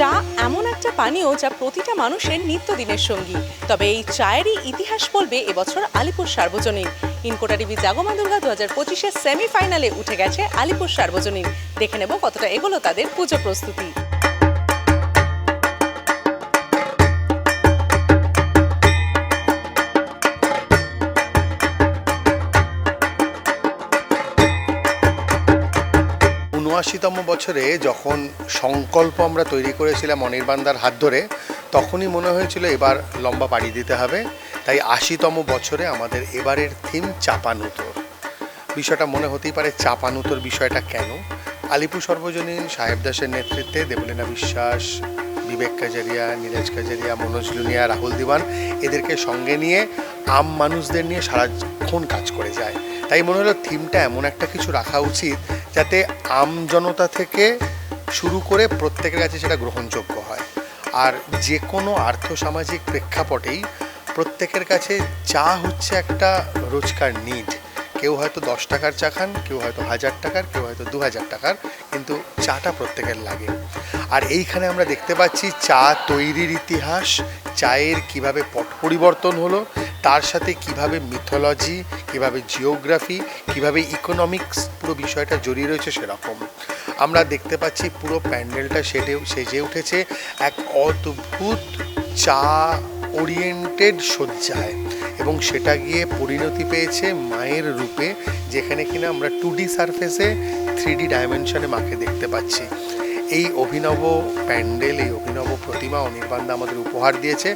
যা প্রতিটা মানুষের নিত্যদিনের সঙ্গী। তবে এই চায়েরই ইতিহাস বলবে এবছর আলিপুর সার্বজনীন। ইনকোটা টিভি জাগমা দুর্গা দু হাজার পঁচিশের সেমিফাইনালে উঠে গেছে আলিপুর সার্বজনীন। দেখে নেব কতটা এগোলো তাদের পুজো প্রস্তুতি। উনআশিতম বছরে যখন সংকল্প আমরা তৈরি করেছিলাম অনির্বাণদার হাত ধরে, তখনই মনে হয়েছিল এবার লম্বা পাড়ি দিতে হবে। তাই আশিতম বছরে আমাদের এবারের থিম চাপানুতোর। বিষয়টা মনে হতেই পারে চাপানুতোর বিষয়টা কেন? আলিপুর সর্বজনীন সাহেব দাসের নেতৃত্বে দেবলীনা বিশ্বাস, বিবেক কাজারিয়া, নীরজ কাজারিয়া, মনোজ লুনিয়া, রাহুল দিওয়ান এদেরকে সঙ্গে নিয়ে আম মানুষদের নিয়ে সারাক্ষণ কাজ করে যায়। তাই মনে হলো থিমটা এমন একটা কিছু রাখা উচিত যাতে আম জনতা থেকে শুরু করে প্রত্যেকের কাছে সেটা গ্রহণযোগ্য হয়। আর যে কোনো আর্থসামাজিক প্রেক্ষাপটেই প্রত্যেকের কাছে চা হচ্ছে একটা রোজকার নিড কেউ হয়তো দশ টাকার চা খান, কেউ হয়তো হাজার টাকার, কেউ হয়তো দু হাজার টাকার, কিন্তু চাটা প্রত্যেকের লাগে। আর এইখানে আমরা দেখতে পাচ্ছি চা তৈরির ইতিহাস, চায়ের কীভাবে পট পরিবর্তন হলো তার সাথে কীভাবে মিথোলজি কীভাবে জিওগ্রাফি কীভাবে ইকোনমিক্স পুরো বিষয়টা জড়িয়ে রয়েছে সেরকম। আমরা দেখতে পাচ্ছি পুরো প্যান্ডেলটা সেটে, সেজে উঠেছে এক অদ্ভুত চা ওরিয়েন্টেড সজ্জায় এবং সেটা গিয়ে পরিণতি পেয়েছে মায়ের রূপে, যেখানে কিনা আমরা টু ডি সারফেসে থ্রি ডি ডাইমেনশনে মাকে দেখতে পাচ্ছি। এই অভিনব প্যান্ডেল, এই অভিনব প্রতিমা অনির্বাণদা আমাদের উপহার দিয়েছে।